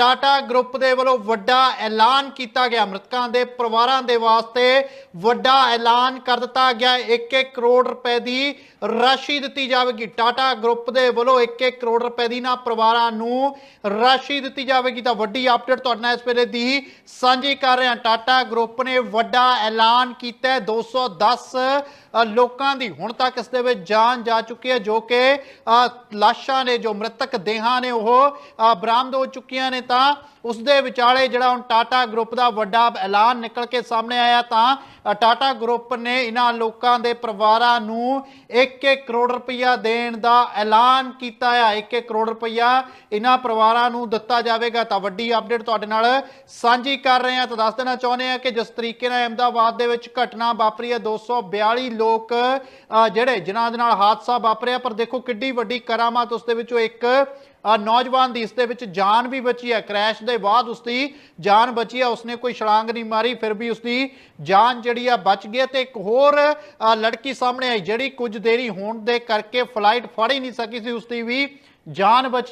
Tata group ਦੇ ਵੱਲੋਂ ਵੱਡਾ ਐਲਾਨ ਕੀਤਾ ਗਿਆ। ਮ੍ਰਿਤਕਾਂ ਦੇ ਪਰਿਵਾਰਾਂ ਦੇ ਵਾਸਤੇ ਵੱਡਾ ਐਲਾਨ ਕਰ ਦਿੱਤਾ ਗਿਆ। 1-1 ਕਰੋੜ ਰੁਪਏ ਦੀ ਰਾਸ਼ੀ ਦਿੱਤੀ ਜਾਵੇਗੀ। ਟਾਟਾ ਗਰੁੱਪ ਦੇ ਵੱਲੋਂ 1-1 ਕਰੋੜ ਰੁਪਏ ਦੀ ਨਾ ਪਰਿਵਾਰਾਂ ਨੂੰ ਰਾਸ਼ੀ ਦਿੱਤੀ ਜਾਵੇਗੀ। ਤਾਂ ਵੱਡੀ ਅਪਡੇਟ ਤੁਹਾਡੇ ਨਾਲ ਇਸ ਵੇਲੇ ਦੀ ਸਾਂਝੀ ਕਰ ਰਹੇ ਹਾਂ। ਟਾਟਾ ਗਰੁੱਪ ਨੇ ਵੱਡਾ ਐਲਾਨ ਕੀਤਾ ਹੈ। 210 ਅ, ਲੋਕਾਂ ਦੀ ਹੁਣ ਤੱਕ ਇਸ ਦੇ ਵਿੱਚ ਜਾਨ ਜਾ ਚੁੱਕੀ ਹੈ ਜੋ ਕਿ ਲਾਸ਼ਾਂ ਨੇ ਜੋ ਮ੍ਰਿਤਕ ਦੇਹਾਂ ਨੇ ਉਹ ਬਰਾਮਦ ਹੋ ਚੁੱਕੀਆਂ ਨੇ। ਤਾਂ ਉਸ ਦੇ ਵਿਚਾਲੇ ਜਿਹੜਾ ਹੁਣ ਟਾਟਾ ਗਰੁੱਪ ਦਾ ਵੱਡਾ ਐਲਾਨ ਨਿਕਲ ਕੇ ਸਾਹਮਣੇ ਆਇਆ ਤਾਂ ਟਾਟਾ ਗਰੁੱਪ ਨੇ ਇਹਨਾਂ ਲੋਕਾਂ ਦੇ ਪਰਿਵਾਰਾਂ ਨੂੰ 1-1 ਕਰੋੜ ਰੁਪਇਆ ਦੇਣ ਦਾ ਐਲਾਨ ਕੀਤਾ ਹੈ 1-1 ਕਰੋੜ ਰੁਪਇਆ ਇਹਨਾਂ ਪਰਿਵਾਰਾਂ ਨੂੰ ਦਿੱਤਾ ਜਾਵੇਗਾ। ਤਾਂ ਵੱਡੀ ਅਪਡੇਟ ਤੁਹਾਡੇ ਨਾਲ ਸਾਂਝੀ ਕਰ ਰਹੇ ਹਾਂ। ਤਾਂ ਦੱਸ ਦੇਣਾ ਚਾਹੁੰਦੇ ਹਾਂ ਕਿ ਜਿਸ ਤਰੀਕੇ ਨਾਲ ਅਹਿਮਦਾਬਾਦ ਦੇ ਵਿੱਚ ਘਟਨਾ ਵਾਪਰੀ ਹੈ 242 ਲੋਕ ਜਿਹੜੇ ਜਿਨ੍ਹਾਂ ਦੇ ਨਾਲ ਹਾਦਸਾ ਵਾਪਰਿਆ, ਪਰ ਦੇਖੋ ਕਿੱਡੀ ਵੱਡੀ ਕਰਾਮਾਤ ਉਸ ਦੇ ਵਿੱਚੋਂ ਇੱਕ ਨੌਜਵਾਨ ਦੀ ਇਸ ਦੇ ਵਿੱਚ ਜਾਨ ਵੀ ਬਚੀ ਹੈ ਕ੍ਰੈਸ਼ ਦੇ ਬਾਅਦ ਉਸ ਦੀ ਜਾਨ ਬਚੀ ਹੈ, ਉਸਨੇ ਕੋਈ ਛਲਾਂਗ ਨਹੀਂ ਮਾਰੀ, ਫਿਰ ਵੀ ਉਸ ਦੀ ਜਾਨ ਜਿਹੜੀ ਆ ਬਚ ਗਈ ਤੇ ਇੱਕ ਹੋਰ ਲੜਕੀ ਸਾਹਮਣੇ ਆਈ ਜਿਹੜੀ ਕੁਝ ਦੇਰੀ ਹੋਣ ਦੇ ਕਰਕੇ ਫਲਾਈਟ ਫੜ ਹੀ ਨਹੀਂ ਸਕੀ ਸੀ ਉਸ ਦੀ ਵੀ ਜਾਨ ਬਚੀ